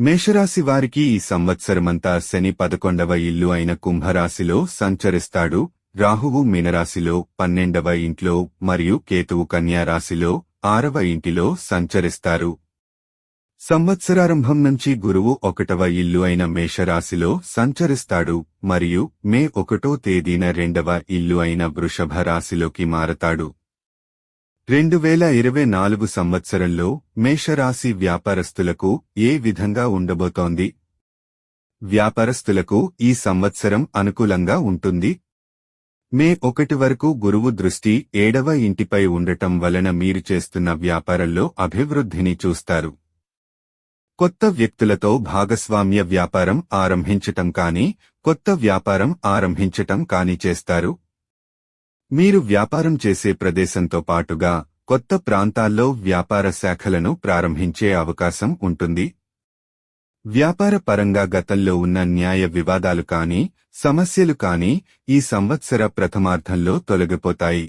మేషరాశి వారికి ఈ సంవత్సరమంతా శని పదకొండవ ఇల్లు అయిన కుంభరాశిలో సంచరిస్తాడు. రాహువు మీనరాశిలో పన్నెండవ ఇంట్లో మరియు కేతువు కన్యారాశిలో ఆరవ ఇంటిలో సంచరిస్తారు. సంవత్సరారంభం నుంచి గురువు ఒకటవ ఇల్లు అయిన మేషరాశిలో సంచరిస్తాడు మరియు మే ఒకటో తేదీన రెండవ ఇల్లు అయిన వృషభ రాశిలోకి మారతాడు. రెండు వేల ఇరవై నాలుగు సంవత్సరంలో మేషరాశి వ్యాపారస్తులకు ఏ విధంగా ఉండబోతోంది? వ్యాపారస్తులకు ఈ సంవత్సరం అనుకూలంగా ఉంటుంది. మే ఒకటి వరకు గురువు దృష్టి ఏడవ ఇంటిపై ఉండటం వలన మీరు చేస్తున్న వ్యాపారంలో అభివృద్ధిని చూస్తారు. కొత్త వ్యక్తులతో భాగస్వామ్య వ్యాపారం ఆరంభించటం కానీ కొత్త వ్యాపారం ఆరంభించటం కానీ చేస్తారు. మీరు వ్యాపారం చేసే ప్రదేశంతో పాటుగా కొత్త ప్రాంతాల్లో వ్యాపార శాఖలను ప్రారంభించే అవకాశం ఉంటుంది. వ్యాపార పరంగా గతంలో ఉన్న న్యాయ వివాదాలు కానీ సమస్యలు కానీ ఈ సంవత్సర ప్రథమార్థంలో తొలగిపోతాయి.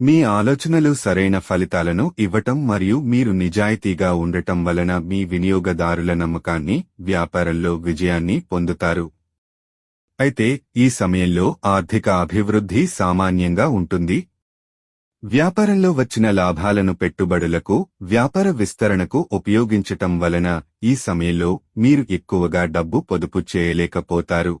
మీ ఆలోచనలు సరైన ఫలితాలను ఇవ్వటం మరియు మీరు నిజాయితీగా ఉండటం వలన మీ వినియోగదారుల నమ్మకాన్ని వ్యాపారంలో విజయాన్ని పొందుతారు. అయితే ఈ సమయంలో ఆర్థిక అభివృద్ధి సామాన్యంగా ఉంటుంది. వ్యాపారంలో వచ్చిన లాభాలను పెట్టుబడులకు వ్యాపార విస్తరణకు ఉపయోగించటం వలన ఈ సమయంలో మీరు ఎక్కువగా డబ్బు పొదుపు చేయలేకపోతారు.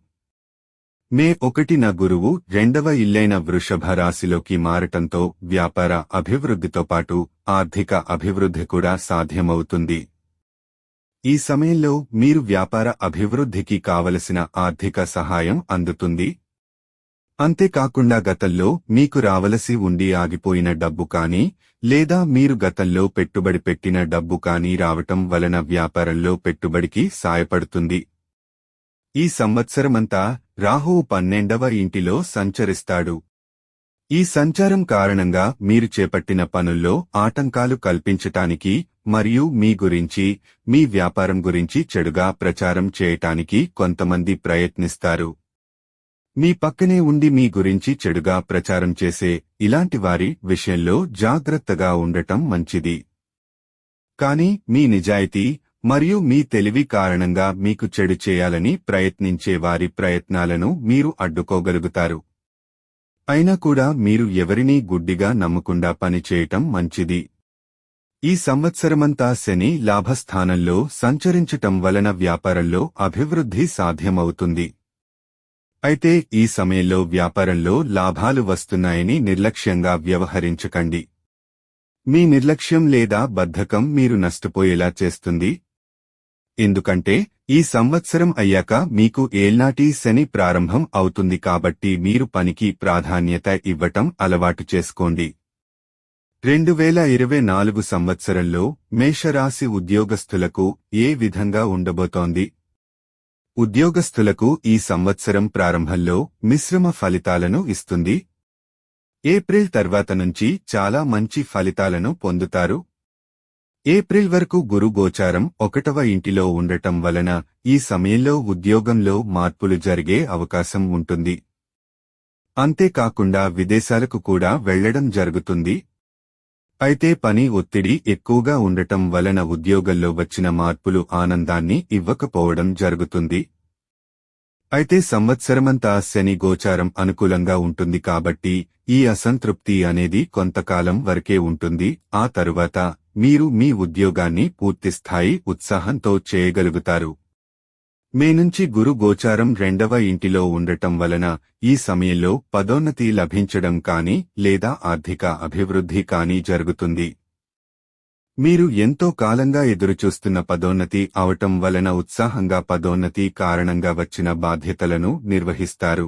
మే ఒకటిన గురువు రెండవ ఇల్లైన వృషభ రాశిలోకి మారటంతో వ్యాపార అభివృద్ధితో పాటు ఆర్థిక అభివృద్ధి కూడా సాధ్యమవుతుంది. ఈ సమయంలో మీరు వ్యాపార అభివృద్ధికి కావలసిన ఆర్థిక సహాయం అందుతుంది. అంతేకాకుండా గతంలో మీకు రావలసి ఉండి ఆగిపోయిన డబ్బు కానీ లేదా మీరు గతంలో పెట్టుబడి పెట్టిన డబ్బు కానీ రావటం వలన వ్యాపారంలో పెట్టుబడికి సాయపడుతుంది. ఈ సంవత్సరమంతా రాహువు పన్నెండవ ఇంటిలో సంచరిస్తాడు. ఈ సంచారం కారణంగా మీరు చేపట్టిన పనుల్లో ఆటంకాలు కల్పించటానికి మరియు మీ గురించి మీ వ్యాపారం గురించి చెడుగా ప్రచారం చేయటానికి కొంతమంది ప్రయత్నిస్తారు. మీ పక్కనే ఉండి మీ గురించి చెడుగా ప్రచారం చేసే ఇలాంటి వారి విషయంలో జాగ్రత్తగా ఉండటం మంచిది. కాని మీ నిజాయితీ మరియు మీ తెలివి కారణంగా మీకు చెడు చేయాలని ప్రయత్నించే వారి ప్రయత్నాలను మీరు అడ్డుకోగలుగుతారు. అయినా కూడా మీరు ఎవరినీ గుడ్డిగా నమ్మకుండా పనిచేయటం మంచిది. ఈ సంవత్సరమంతా శని లాభస్థానంలో సంచరించటం వలన వ్యాపారంలో అభివృద్ధి సాధ్యమవుతుంది. అయితే ఈ సమయంలో వ్యాపారంలో లాభాలు వస్తున్నాయని నిర్లక్ష్యంగా వ్యవహరించకండి. మీ నిర్లక్ష్యం లేదా బద్ధకం మీరు నష్టపోయేలా చేస్తుంది. ఎందుకంటే ఈ సంవత్సరం అయ్యాక మీకు ఏల్నాటి శని ప్రారంభం అవుతుంది కాబట్టి మీరు పనికి ప్రాధాన్యత ఇవ్వటం అలవాటు చేసుకోండి. రెండు వేల ఇరవై నాలుగు సంవత్సరంలో మేషరాశి ఉద్యోగస్తులకు ఏ విధంగా ఉండబోతోంది? ఉద్యోగస్తులకు ఈ సంవత్సరం ప్రారంభంలో మిశ్రమ ఫలితాలను ఇస్తుంది. ఏప్రిల్ తర్వాత నుంచి చాలా మంచి ఫలితాలను పొందుతారు. ఏప్రిల్ వరకు గురు గోచారం ఒకటవ ఇంటిలో ఉండటం వలన ఈ సమయంలో ఉద్యోగంలో మార్పులు జరిగే అవకాశం ఉంటుంది. అంతేకాకుండా విదేశాలకు కూడా వెళ్ళడం జరుగుతుంది. అయితే పని ఒత్తిడి ఎక్కువగా ఉండటం వలన ఉద్యోగంలో వచ్చిన మార్పులు ఆనందాన్ని ఇవ్వకపోవడం జరుగుతుంది. అయితే సంవత్సరమంతా శని గోచారం అనుకూలంగా ఉంటుంది కాబట్టి ఈ అసంతృప్తి అనేది కొంతకాలం వరకే ఉంటుంది. ఆ తరువాత మీరు మీ ఉద్యోగాన్ని పూర్తిస్థాయి ఉత్సాహంతో చేయగలుగుతారు. మే నుంచి గురు గోచారం రెండవ ఇంటిలో ఉండటం వలన ఈ సమయంలో పదోన్నతి లభించడం కానీ లేదా ఆర్థిక అభివృద్ధి కానీ జరుగుతుంది. మీరు ఎంతో కాలంగా ఎదురుచూస్తున్న పదోన్నతి అవటం వలన ఉత్సాహంగా పదోన్నతి కారణంగా వచ్చిన బాధ్యతలను నిర్వహిస్తారు.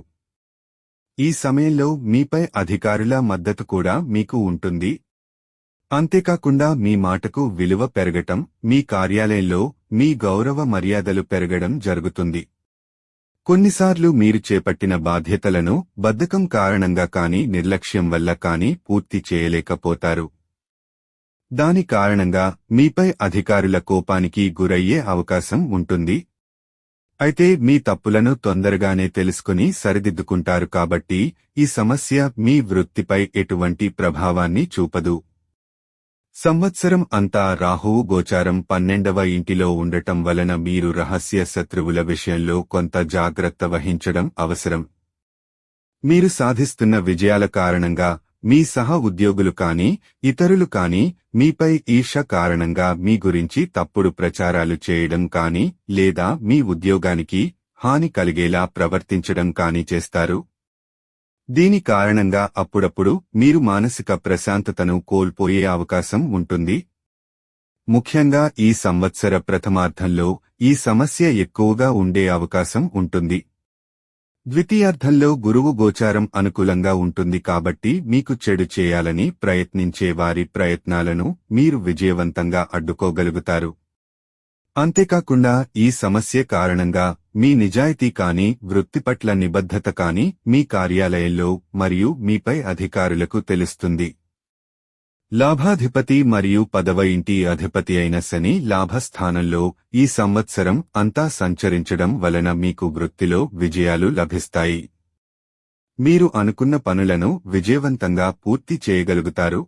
ఈ సమయంలో మీపై అధికారుల మద్దతు కూడా మీకు ఉంటుంది. అంతేకాకుండా మీ మాటకు విలువ పెరగటం మీ కార్యాలయంలో మీ గౌరవ మర్యాదలు పెరగడం జరుగుతుంది. కొన్నిసార్లు మీరు చేపట్టిన బాధ్యతలను బద్ధకం కారణంగా కాని నిర్లక్ష్యం వల్ల కాని పూర్తి చేయలేకపోతారు. దాని కారణంగా మీపై అధికారుల కోపానికి గురయ్యే అవకాశం ఉంటుంది. అయితే మీ తప్పులను తొందరగానే తెలుసుకుని సరిదిద్దుకుంటారు కాబట్టి ఈ సమస్య మీ వృత్తిపై ఎటువంటి ప్రభావాన్ని చూపదు. సంవత్సరం అంతా రాహువు గోచారం పన్నెండవ ఇంటిలో ఉండటం వలన మీరు రహస్య శత్రువుల విషయంలో కొంత జాగ్రత్త వహించడం అవసరం. మీరు సాధిస్తున్న విజయాల కారణంగా మీ సహ ఉద్యోగులు కానీ ఇతరులు కానీ మీపై ఈర్ష కారణంగా మీ గురించి తప్పుడు ప్రచారాలు చేయడం కానీ లేదా మీ ఉద్యోగానికి హాని కలిగేలా ప్రవర్తించడం కానీ చేస్తారు. దీని కారణంగా అప్పుడప్పుడు మీరు మానసిక ప్రశాంతతను కోల్పోయే అవకాశం ఉంటుంది. ముఖ్యంగా ఈ సంవత్సర ప్రథమార్థంలో ఈ సమస్య ఎక్కువగా ఉండే అవకాశం ఉంటుంది. ద్వితీయార్థంలో గురువు గోచారం అనుకూలంగా ఉంటుంది కాబట్టి మీకు చెడు చేయాలని ప్రయత్నించే వారి ప్రయత్నాలను మీరు విజయవంతంగా అడ్డుకోగలుగుతారు. అంతేకాకుండా ఈ సమస్య కారణంగా మీ నిజాయితీ కాని వృత్తి పట్ల నిబద్ధత కాని మీ కార్యాలయంలో మరియు మీపై అధికారులకు తెలుస్తుంది. లాభాధిపతి మరియు పదవ ఇంటి అధిపతి అయిన శని లాభస్థానంలో ఈ సంవత్సరం అంతా సంచరించడం వలన మీకు వృత్తిలో విజయాలు లభిస్తాయి. మీరు అనుకున్న పనులను విజయవంతంగా పూర్తి చేయగలుగుతారు.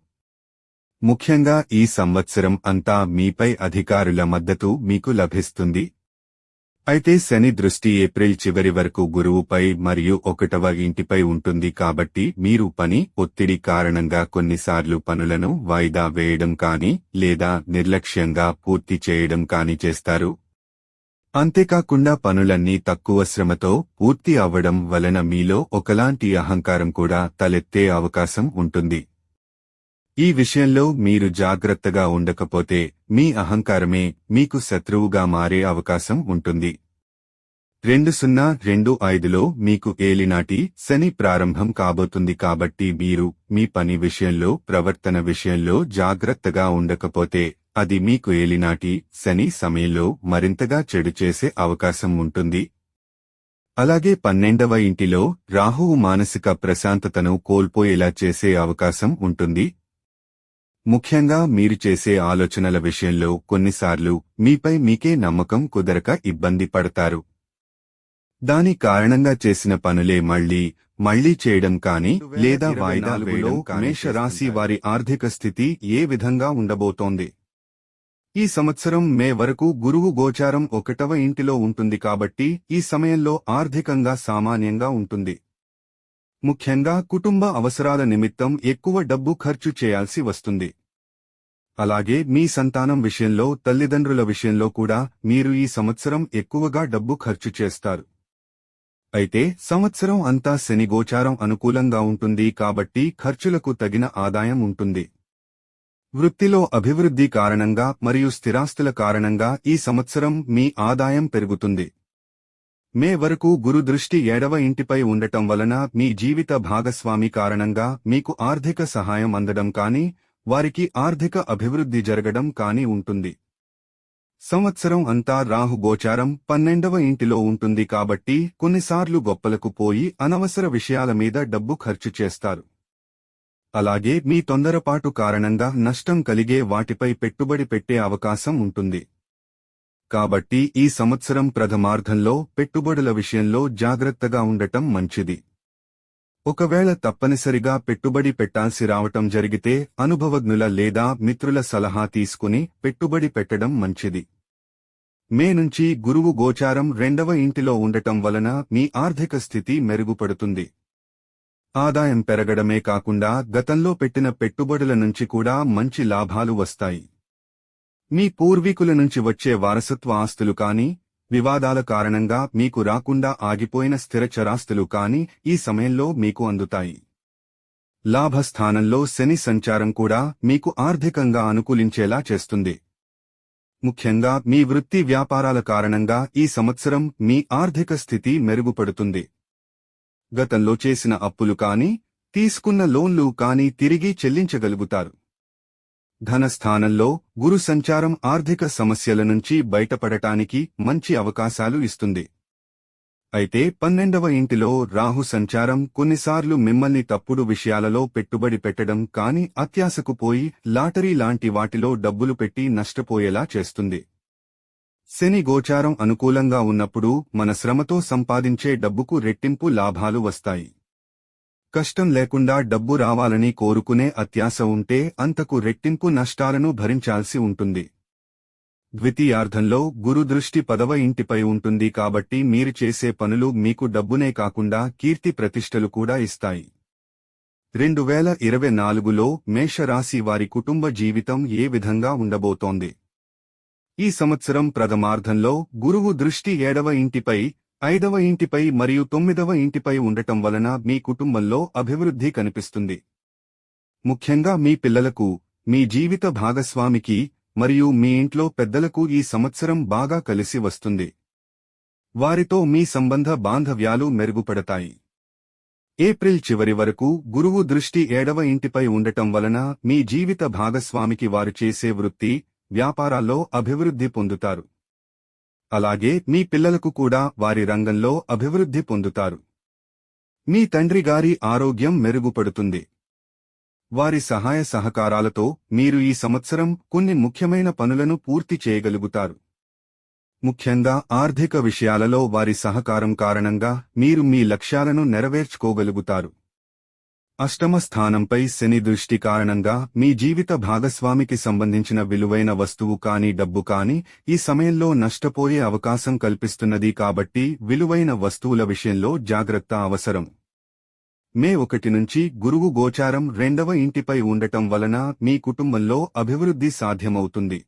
ముఖ్యంగా ఈ సంవత్సరం అంతా మీపై అధికారుల మద్దతు మీకు లభిస్తుంది. అయితే శని దృష్టి ఏప్రిల్ చివరి వరకు గురువుపై మరియు ఒకటవ ఇంటిపై ఉంటుంది కాబట్టి మీరు పని ఒత్తిడి కారణంగా కొన్నిసార్లు పనులను వాయిదా వేయడం కాని లేదా నిర్లక్ష్యంగా పూర్తి చేయడం కాని చేస్తారు. అంతేకాకుండా పనులన్నీ తక్కువ శ్రమతో పూర్తి అవ్వడం వలన మీలో ఒకలాంటి అహంకారం కూడా తలెత్తే అవకాశం ఉంటుంది. ఈ విషయంలో మీరు జాగ్రత్తగా ఉండకపోతే మీ అహంకారమే మీకు శత్రువుగా మారే అవకాశం ఉంటుంది. రెండు సున్నా రెండు ఐదులో మీకు ఏలినాటి శని ప్రారంభం కాబోతుంది కాబట్టి మీరు మీ పని విషయంలో ప్రవర్తన విషయంలో జాగ్రత్తగా ఉండకపోతే అది మీకు ఏలినాటి శని సమయంలో మరింతగా చెడు చేసే అవకాశం ఉంటుంది. అలాగే పన్నెండవ ఇంటిలో రాహువు మానసిక ప్రశాంతతను కోల్పోయేలా చేసే అవకాశం ఉంటుంది. ముఖ్యంగా మీరు చేసే ఆలోచనల విషయంలో కొన్నిసార్లు మీపై మీకే నమ్మకం కుదరక ఇబ్బంది పడతారు. దాని కారణంగా చేసిన పనులే మళ్ళీ మళ్ళీ చేయడం కాని లేదా వాయిదా వేయడం మేషరాశి వారి ఆర్థిక స్థితి ఏ విధంగా ఉండబోతోంది? ఈ సంవత్సరం మే వరకు గురువు గోచారం ఒకటవ ఇంటిలో ఉంటుంది కాబట్టి ఈ సమయంలో ఆర్థికంగా సామాన్యంగా ఉంటుంది. ముఖ్యంగా కుటుంబ అవసరాల నిమిత్తం ఎక్కువ డబ్బు ఖర్చు చేయాల్సి వస్తుంది. అలాగే మీ సంతానం విషయంలో తల్లిదండ్రుల విషయంలో కూడా మీరు ఈ సంవత్సరం ఎక్కువగా డబ్బు ఖర్చు చేస్తారు. అయితే సంవత్సరం అంతా శని గోచారం అనుకూలంగా ఉంటుంది కాబట్టి ఖర్చులకు తగిన ఆదాయం ఉంటుంది. వృత్తిలో అభివృద్ధి కారణంగా మరియు స్థిరాస్తుల కారణంగా ఈ సంవత్సరం మీ ఆదాయం పెరుగుతుంది. మే వరకు గురు దృష్టి ఏడవ ఇంటిపై ఉండటం వలన మీ జీవిత భాగస్వామి కారణంగా మీకు ఆర్థిక సహాయం అందడం కాని వారికి ఆర్థిక అభివృద్ధి జరగడం కాని ఉంటుంది. సంవత్సరం అంతా రాహు గోచారం పన్నెండవ ఇంటిలో ఉంటుంది కాబట్టి కొన్నిసార్లు గొప్పలకు పోయి అనవసర విషయాల మీద డబ్బు ఖర్చు చేస్తారు. అలాగే మీ తొందరపాటు కారణంగా నష్టం కలిగే వాటిపై పెట్టుబడి పెట్టే అవకాశం ఉంటుంది. కాబట్టి ఈ సంవత్సరం ప్రథమార్థంలో పెట్టుబడుల విషయంలో జాగ్రత్తగా ఉండటం మంచిది. ఒకవేళ తప్పనిసరిగా పెట్టుబడి పెట్టాల్సి రావటం జరిగితే అనుభవజ్ఞుల లేదా మిత్రుల సలహా తీసుకుని పెట్టుబడి పెట్టడం మంచిది. మే నుంచి గురువు గోచారం రెండవ ఇంటిలో ఉండటం వలన మీ ఆర్థిక స్థితి మెరుగుపడుతుంది. ఆదాయం పెరగడమే కాకుండా గతంలో పెట్టిన పెట్టుబడుల నుంచి కూడా మంచి లాభాలు వస్తాయి. మీ పూర్వీకుల నుంచి వచ్చే వారసత్వ ఆస్తులు కాని వివాదాల కారణంగా మీకు రాకుండా ఆగిపోయిన స్థిర చరాస్తులు కాని ఈ సమయంలో మీకు అందుతాయి. లాభస్థానంలో శని సంచారం కూడా మీకు ఆర్థికంగా అనుకూలించేలా చేస్తుంది. ముఖ్యంగా మీ వృత్తి వ్యాపారాల కారణంగా ఈ సంవత్సరం మీ ఆర్థిక స్థితి మెరుగుపడుతుంది. గతంలో చేసిన అప్పులు కాని తీసుకున్న లోన్లు కాని తిరిగి చెల్లించగలుగుతారు. ధనస్థానంలో గురు సంచారం ఆర్థిక సమస్యల నుంచి బయటపడటానికి మంచి అవకాశాలు ఇస్తుంది. అయితే పన్నెండవ ఇంటిలో రాహు సంచారం కొన్నిసార్లు మిమ్మల్ని తప్పుడు విషయాలలో పెట్టుబడి పెట్టడం కాని అత్యాశకు పోయి లాటరీ లాంటి వాటిలో డబ్బులు పెట్టి నష్టపోయేలా చేస్తుంది. శని గోచారం అనుకూలంగా ఉన్నప్పుడు మన శ్రమతో సంపాదించే డబ్బుకు రెట్టింపు లాభాలు వస్తాయి. కష్టం లేకుండా డబ్బు రావాలని కోరుకునే అత్యాశ ఉంటే అంతకు రెట్టింపు నష్టాలను భరించాల్సి ఉంటుంది. ద్వితీయార్థంలో గురు దృష్టి పదవ ఇంటిపై ఉంటుంది కాబట్టి మీరు చేసే పనులు మీకు డబ్బునే కాకుండా కీర్తి ప్రతిష్టలు కూడా ఇస్తాయి. రెండు వేల ఇరవై నాలుగులో మేషరాశి వారి కుటుంబ జీవితం ఏ విధంగా ఉండబోతోంది? ఈ సంవత్సరం ప్రథమార్థంలో గురువు దృష్టి ఏడవ ఇంటిపై ఐదవ ఇంటిపై మరియు తొమ్మిదవ ఇంటిపై ఉండటం వలన మీ కుటుంబంలో అభివృద్ధి కనిపిస్తుంది. ముఖ్యంగా మీ పిల్లలకు మీ జీవిత భాగస్వామికి మరియు మీ ఇంట్లో పెద్దలకు ఈ సంవత్సరం బాగా కలిసి వస్తుంది. వారితో మీ సంబంధ బాంధవ్యాలు మెరుగుపడతాయి. ఏప్రిల్ చివరి వరకు గురువు దృష్టి ఏడవ ఇంటిపై ఉండటం వలన మీ జీవిత భాగస్వామికి వారు చేసే వృత్తి వ్యాపారాల్లో అభివృద్ధి పొందుతారు. అలాగే మీ పిల్లలకు కూడా వారి రంగంలో అభివృద్ధి పొందుతారు. మీ తండ్రి గారి ఆరోగ్యం మెరుగుపడుతుంది. వారి సహాయ సహకారాలతో మీరు ఈ సంవత్సరం కొన్ని ముఖ్యమైన పనులను పూర్తి చేయగలుగుతారు. ముఖ్యంగా ఆర్థిక విషయాలలో వారి సహకారం కారణంగా మీరు మీ లక్ష్యాలను నెరవేర్చుకోగలుగుతారు. అష్టమ స్థానంపై శని దృష్టి కారణంగా మీ జీవిత భాగస్వామికి సంబంధించిన విలువైన వస్తువు కాని డబ్బు కాని ఈ సమయంలో నష్టపోయే అవకాశం కల్పిస్తున్నది కాబట్టి విలువైన వస్తువుల విషయంలో జాగ్రత్త అవసరం. మే ఒకటి నుంచి గురువు గోచారం రెండవ ఇంటిపై ఉండటం వలన మీ కుటుంబంలో అభివృద్ధి సాధ్యమవుతుంది.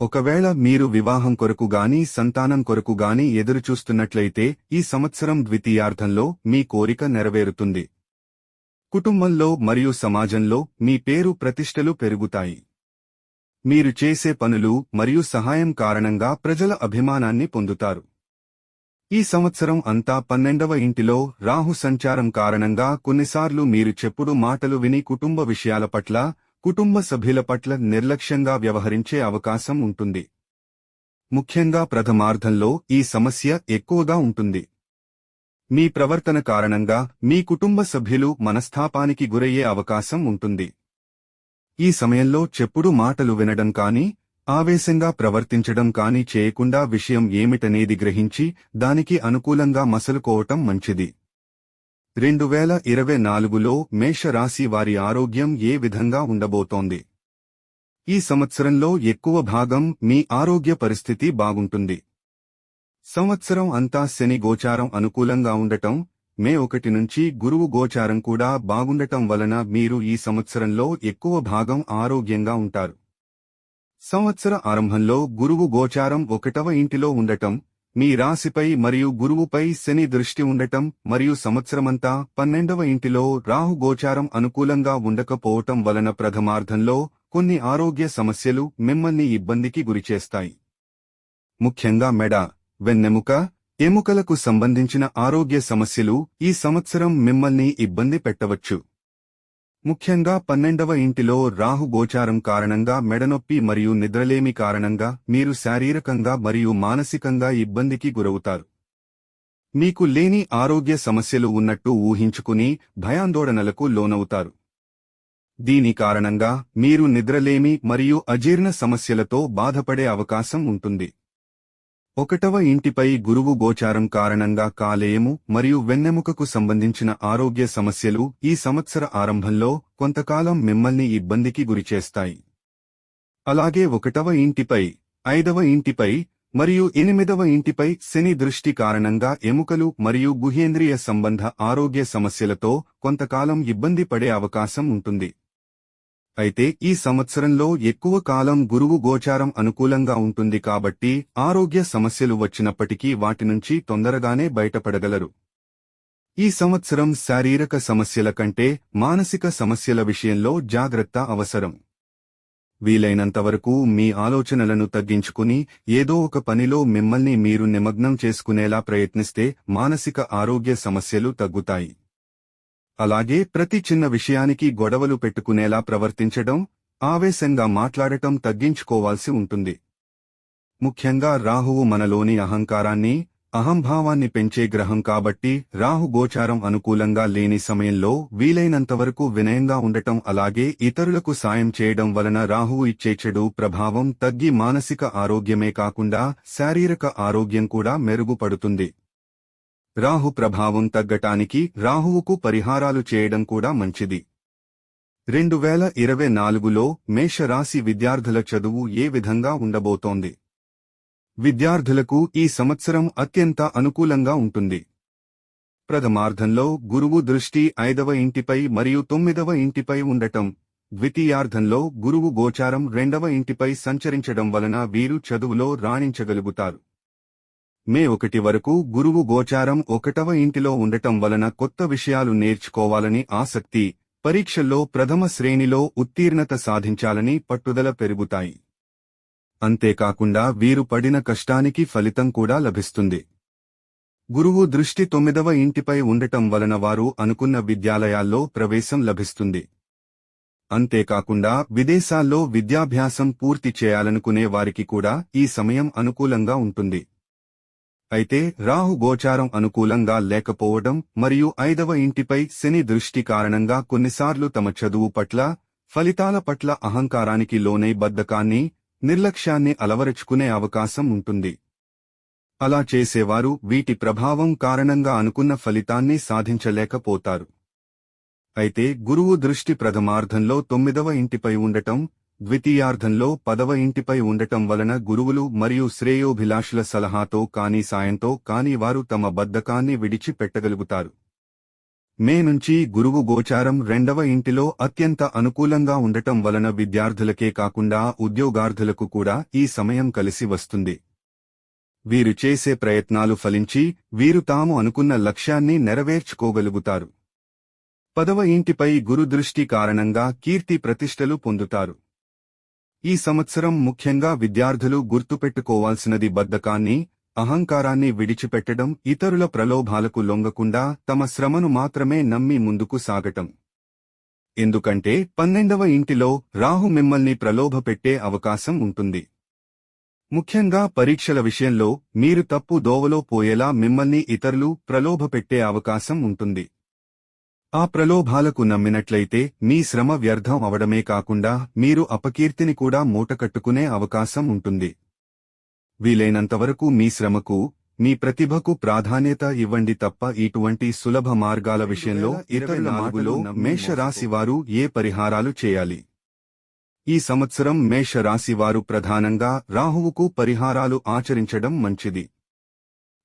ఒకవేళ మీరు వివాహం కొరకు గాని సంతానం కొరకు గాని ఎదురుచూస్తున్నట్లయితే ఈ సంవత్సరం ద్వితీయార్థంలో మీ కోరిక నెరవేరుతుంది. కుటుంబంలో మరియు సమాజంలో మీ పేరు ప్రతిష్టలు పెరుగుతాయి. మీరు చేసే పనులు మరియు సహాయం కారణంగా ప్రజల అభిమానాన్ని పొందుతారు. ఈ సంవత్సరం అంతా పన్నెండవ ఇంటిలో రాహు సంచారం కారణంగా కొన్నిసార్లు మీరు చెప్పుడు మాటలు విని కుటుంబ విషయాల పట్ల కుటుంబ సభ్యుల పట్ల నిర్లక్ష్యంగా వ్యవహరించే అవకాశం ఉంటుంది. ముఖ్యంగా ప్రథమార్థంలో ఈ సమస్య ఎక్కువగా ఉంటుంది. మీ ప్రవర్తన కారణంగా మీ కుటుంబ సభ్యులు మనస్థాపానికి గురయ్యే అవకాశం ఉంటుంది. ఈ సమయంలో చెప్పుడు మాటలు వినడం కాని ఆవేశంగా ప్రవర్తించడం కాని చేయకుండా విషయం ఏమిటనేది గ్రహించి దానికి అనుకూలంగా మసలుకోవటం మంచిది. రెండు వేల ఇరవై నాలుగులో మేషరాశి వారి ఆరోగ్యం ఏ విధంగా ఉండబోతోంది? ఈ సంవత్సరంలో ఎక్కువ భాగం మీ ఆరోగ్య పరిస్థితి బాగుంటుంది. సంవత్సరం అంతా శని గోచారం అనుకూలంగా ఉండటం మే ఒకటి నుంచి గురువు గోచారం కూడా బాగుండటం వలన మీరు ఈ సంవత్సరంలో ఎక్కువ భాగం ఆరోగ్యంగా ఉంటారు. సంవత్సర ఆరంభంలో గురువు గోచారం ఒకటవ ఇంటిలో ఉండటం మీ రాశిపై మరియు గురువుపై శని దృష్టి ఉండటం మరియు సంవత్సరమంతా పన్నెండవ ఇంటిలో రాహు గోచారం అనుకూలంగా ఉండకపోవటం వలన ప్రథమార్థంలో కొన్ని ఆరోగ్య సమస్యలు మిమ్మల్ని ఇబ్బందికి గురిచేస్తాయి. ముఖ్యంగా మెడ వెన్నెముక ఎముకలకు సంబంధించిన ఆరోగ్య సమస్యలు ఈ సంవత్సరం మిమ్మల్ని ఇబ్బంది పెట్టవచ్చు. ముఖ్యంగా పన్నెండవ ఇంటిలో రాహు గోచారం కారణంగా మెడనొప్పి మరియు నిద్రలేమి కారణంగా మీరు శారీరకంగా మరియు మానసికంగా ఇబ్బందికి గురవుతారు. మీకు లేని ఆరోగ్య సమస్యలు ఉన్నట్టు ఊహించుకుని భయాందోళనలకు లోనవుతారు. దీని కారణంగా మీరు నిద్రలేమి మరియు అజీర్ణ సమస్యలతో బాధపడే అవకాశం ఉంటుంది. ఒకటవ ఇంటిపై గురువు గోచారం కారణంగా కాలేయము మరియు వెన్నెముకకు సంబంధించిన ఆరోగ్య సమస్యలు ఈ సంవత్సర ఆరంభంలో కొంతకాలం మిమ్మల్ని ఇబ్బందికి గురిచేస్తాయి. అలాగే ఒకటవ ఇంటిపై ఐదవ ఇంటిపై మరియు ఎనిమిదవ ఇంటిపై శని దృష్టి కారణంగా ఎముకలు మరియు గుహేంద్రియ సంబంధ ఆరోగ్య సమస్యలతో కొంతకాలం ఇబ్బంది పడే అవకాశం ఉంటుంది. అయితే ఈ సంవత్సరంలో ఎక్కువ కాలం గురువు గోచారం అనుకూలంగా ఉంటుంది కాబట్టి ఆరోగ్య సమస్యలు వచ్చినప్పటికీ వాటి నుంచి తొందరగానే బయటపడగలరు. ఈ సంవత్సరం శారీరక సమస్యల కంటే మానసిక సమస్యల విషయంలో జాగ్రత్త అవసరం. వీలైనంతవరకు మీ ఆలోచనలను తగ్గించుకుని ఏదో ఒక పనిలో మిమ్మల్ని మీరు నిమగ్నం చేసుకునేలా ప్రయత్నిస్తే మానసిక ఆరోగ్య సమస్యలు తగ్గుతాయి. అలాగే ప్రతి చిన్న విషయానికి గొడవలు పెట్టుకునేలా ప్రవర్తించడం ఆవేశంగా మాట్లాడటం తగ్గించుకోవాల్సి ఉంటుంది. ముఖ్యంగా రాహువు మనలోని అహంకారాన్ని అహంభావాన్ని పెంచే గ్రహం కాబట్టి రాహు గోచారం అనుకూలంగా లేని సమయంలో వీలైనంతవరకు వినయంగా ఉండటం అలాగే ఇతరులకు సాయం చేయడం వలన రాహువు ఇచ్చే చెడు ప్రభావం తగ్గి మానసిక ఆరోగ్యమే కాకుండా శారీరక ఆరోగ్యం కూడా మెరుగుపడుతుంది. రాహు ప్రభావం తగ్గటానికి రాహువుకు పరిహారాలు చేయడం కూడా మంచిది. రెండు వేల ఇరవై నాలుగులో మేషరాశి విద్యార్థుల చదువు ఏ విధంగా ఉండబోతోంది? విద్యార్థులకు ఈ సంవత్సరం అత్యంత అనుకూలంగా ఉంటుంది. ప్రథమార్ధంలో గురువు దృష్టి ఐదవ ఇంటిపై మరియు తొమ్మిదవ ఇంటిపై ఉండటం. ద్వితీయార్ధంలో గురువు గోచారం రెండవ ఇంటిపై సంచరించడం వలన వీరు చదువులో రాణించగలుగుతారు. మే ఒకటి వరకు గురువు గోచారం ఒకటవ ఇంటిలో ఉండటం వలన కొత్త విషయాలు నేర్చుకోవాలని ఆసక్తి పరీక్షల్లో ప్రథమ శ్రేణిలో ఉత్తీర్ణత సాధించాలని పట్టుదల పెరుగుతాయి. అంతేకాకుండా వీరు పడిన కష్టానికి ఫలితం కూడా లభిస్తుంది. గురువు దృష్టి తొమ్మిదవ ఇంటిపై ఉండటం వలన వారు అనుకున్న విద్యాలయాల్లో ప్రవేశం లభిస్తుంది. అంతేకాకుండా విదేశాల్లో విద్యాభ్యాసం పూర్తి చేయాలనుకునే వారికి కూడా ఈ సమయం అనుకూలంగా ఉంటుంది. అయితే రాహు గోచారం అనుకూలంగా లేకపోవడం మరియు ఐదవ ఇంటిపై శని దృష్టి కారణంగా కొన్నిసార్లు తమ చదువు పట్ల ఫలితాల పట్ల అహంకారానికి లోనై బద్ధకాన్ని నిర్లక్ష్యాన్ని అలవరచుకునే అవకాశం ఉంటుంది. అలా చేసేవారు వీటి ప్రభావం కారణంగా అనుకున్న ఫలితాన్ని సాధించలేకపోతారు. అయితే గురువు దృష్టి ప్రథమార్ధంలో తొమ్మిదవ ఇంటిపై ఉండటం ద్వితీయార్ధంలో పదవ ఇంటిపై ఉండటం వలన గురువులు మరియు శ్రేయోభిలాషుల సలహాతో కాని సాయంతో కాని వారు తమ బద్ధకాన్ని విడిచిపెట్టగలుగుతారు. మే నుంచి గురువు గోచారం రెండవ ఇంటిలో అత్యంత అనుకూలంగా ఉండటం వలన విద్యార్థులకే కాకుండా ఉద్యోగార్థులకు కూడా ఈ సమయం కలిసి వస్తుంది. వీరు చేసే ప్రయత్నాలు ఫలించి వీరు తాము అనుకున్న లక్ష్యాన్ని నెరవేర్చుకోగలుగుతారు. పదవ ఇంటిపై గురుదృష్టి కారణంగా కీర్తి ప్రతిష్టలు పొందుతారు. ఈ సంవత్సరం ముఖ్యంగా విద్యార్థులు గుర్తుపెట్టుకోవాల్సినది బద్ధకాన్ని అహంకారాన్ని విడిచిపెట్టడం ఇతరుల ప్రలోభాలకు లొంగకుండా తమ శ్రమను మాత్రమే నమ్మి ముందుకు సాగటం. ఎందుకంటే పన్నెండవ ఇంటిలో రాహు మిమ్మల్ని ప్రలోభపెట్టే అవకాశం ఉంటుంది. ముఖ్యంగా పరీక్షల విషయంలో మీరు తప్పు దోవలో పోయేలా మిమ్మల్ని ఇతరులు ప్రలోభపెట్టే అవకాశం ఉంటుంది. ఆ ప్రలోభాలకు నమ్మినట్లయితే మీ శ్రమ వ్యర్థం అవడమే కాకుండా మీరు అపకీర్తిని కూడా మూటకట్టుకునే అవకాశం ఉంటుంది. వీలైనంతవరకు మీ శ్రమకు మీ ప్రతిభకు ప్రాధాన్యత ఇవ్వండి తప్ప ఇటువంటి సులభ మార్గాల విషయంలో ఇతరుల నాలుగులో మేషరాశివారు ఏ పరిహారాలు చేయాలి? ఈ సంవత్సరం మేషరాశివారు ప్రధానంగా రాహువుకు పరిహారాలు ఆచరించడం మంచిది.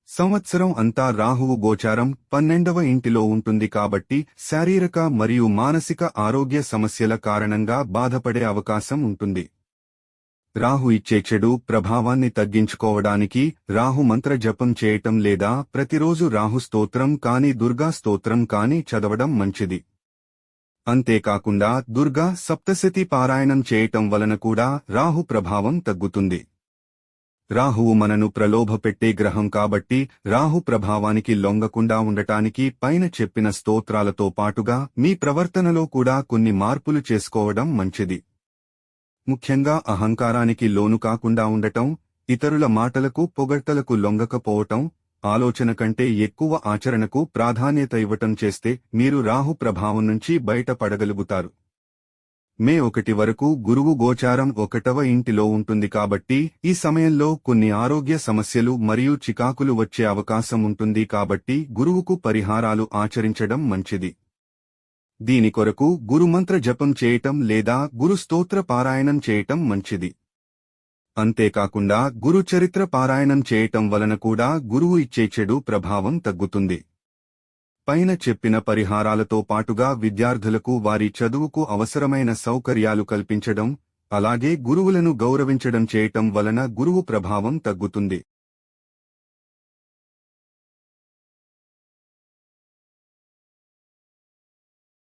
సంవత్సరం అంతా రాహువు గోచారం పన్నెండవ ఇంటిలో ఉంటుంది కాబట్టి శారీరక మరియు మానసిక ఆరోగ్య సమస్యల కారణంగా బాధపడే అవకాశం ఉంటుంది. రాహు ఇచ్చే చెడు ప్రభావాన్ని తగ్గించుకోవడానికి రాహు మంత్ర జపం చేయటం లేదా ప్రతిరోజు రాహు స్తోత్రం కాని దుర్గా స్తోత్రం కాని చదవడం మంచిది. అంతేకాకుండా దుర్గా సప్తశతి పారాయణం చేయటం వలన కూడా రాహు ప్రభావం తగ్గుతుంది. రాహువు మనను ప్రలోభపెట్టే గ్రహం కాబట్టి రాహు ప్రభావానికి లొంగకుండా ఉండటానికి పైన చెప్పిన స్తోత్రాలతో పాటుగా మీ ప్రవర్తనలో కూడా కొన్ని మార్పులు చేసుకోవడం మంచిది. ముఖ్యంగా అహంకారానికి లోను కాకుండా ఉండటం ఇతరుల మాటలకు పొగడ్తలకు లొంగకపోవటం ఆలోచన కంటే ఎక్కువ ఆచరణకు ప్రాధాన్యత ఇవ్వటం చేస్తే మీరు రాహు ప్రభావం నుంచి బయటపడగలుగుతారు. మే ఒకటి వరకు గురువు గోచారం ఒకటవ ఇంటిలో ఉంటుంది కాబట్టి ఈ సమయంలో కొన్ని ఆరోగ్య సమస్యలు మరియు చికాకులు వచ్చే అవకాశం ఉంటుంది కాబట్టి గురువుకు పరిహారాలు ఆచరించడం మంచిది. దీని కొరకు గురుమంత్ర జపం చేయటం లేదా గురు స్తోత్ర పారాయణం చేయటం మంచిది. అంతేకాకుండా గురు చరిత్ర పారాయణం చేయటం వలన కూడా గురువు ఇచ్చే చెడు ప్రభావం తగ్గుతుంది. పైన చెప్పిన పరిహారాలతో పాటుగా విద్యార్థులకు వారి చదువుకు అవసరమైన సౌకర్యాలు కల్పించడం అలాగే గురువులను గౌరవించడం చేయటం వలన గురువు ప్రభావం తగ్గుతుంది.